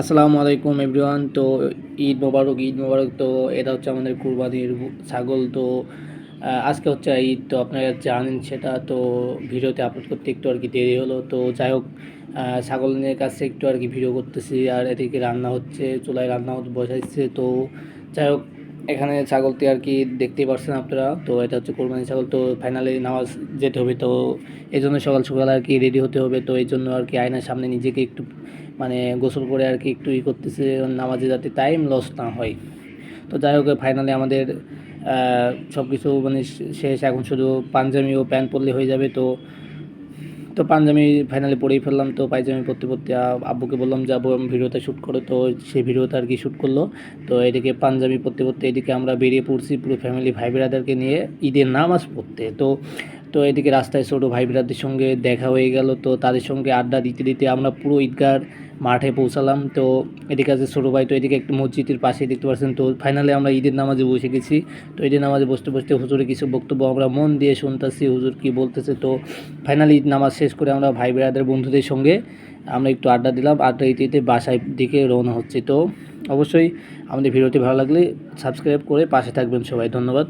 আসসালামু আলাইকুম এভরিওয়ান। তো ঈদ মোবারক ঈদ মোবারক, তো এটা হচ্ছে আমাদের কুরবানির ছাগল। তো আজকে হচ্ছে ঈদ, তো আপনারা জানেন সেটা। তো ভিডিওতে আপলোড করতে একটু আর কি দেরি হলো। তো যাই হোক ছাগল নিয়ে কাছে একটু আর কি ভিডিও করতেছি। আর এদিকে রান্না হচ্ছে, চুলায় রান্না বসাইছে। তো যাই হোক এখানে ছাগলটি আর কি দেখতেই পারছেন আপনারা। তো এটা হচ্ছে কোরবানি ছাগল। তো ফাইনালি নামাজ যেতে হবে। তো এই জন্য সকাল সকাল আর কি রেডি হতে হবে। তো এই জন্য আর কি আয়নার সামনে নিজেকে একটু মানে গোসল করে আর কি একটু ই করতেছে। নামাজে যাতে টাইম লস না হয়। তো যাই হোক ফাইনালি আমাদের সব কিছু মানে শেষ। এখন শুধু পাঞ্জাবি ও প্যান্ট পরলে হয়ে যাবে। তো তো পাঞ্জাবি ফাইনালি পরেই ফেললাম, তো পায়জামি পরতে পরতে আব্বুকে বললাম যে, আব্বু, আমি ভিডিওতে শ্যুট করো তো সেই ভিডিওতে আর কি শ্যুট করল। তো এদিকে পাঞ্জাবি পরতে পরতে এদিকে আমরা বেরিয়ে পড়ছি পুরো ফ্যামিলি ভাই বেড়াদেরকে নিয়ে ঈদের নামাজ পড়তে। তো তো এদিকে রাস্তায় ছোটো ভাই বেড়াদের সঙ্গে দেখা হয়ে গেল। তো তাদের সঙ্গে আড্ডা দিতে দিতে আমরা পুরো ঈদগার মাঠে পৌঁছালাম। তো এদিকে আছে ছোটো ভাই, তো এদিকে একটু মসজিদের পাশে দেখতে পাচ্ছেন। তো ফাইনালি আমরা ঈদের নামাজে বসে গেছি। তো ঈদের নামাজে বসতে বসতে হুজুরে কিছু বক্তব্য আমরা মন দিয়ে শুনতেছি, হুজুর কি বলতেছে। তো ফাইনালি ঈদ নামাজ শেষ করে আমরা ভাই বেড়াদের বন্ধুদের সঙ্গে আমরা একটু আড্ডা দিলাম। আড্ডা দিতে দিতে বাসায় দিকে রওনা হচ্ছে। তো অবশ্যই আমাদের ভিডিওটি ভালো লাগলে সাবস্ক্রাইব করে পাশে থাকবেন সবাই। ধন্যবাদ।